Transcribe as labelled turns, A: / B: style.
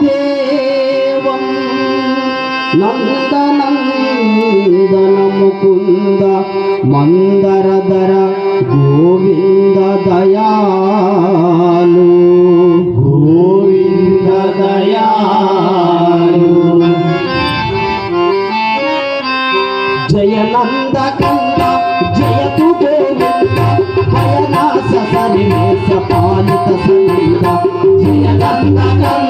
A: వాసుదేవం నందనందన ముకుంద మందరధర గోవింద దయాలు
B: గోవింద దయాలు
A: జయనంద కంద జయతు గోవింద భయనాశ సరిమేశ పాలిత సంగ Tchau, tchau.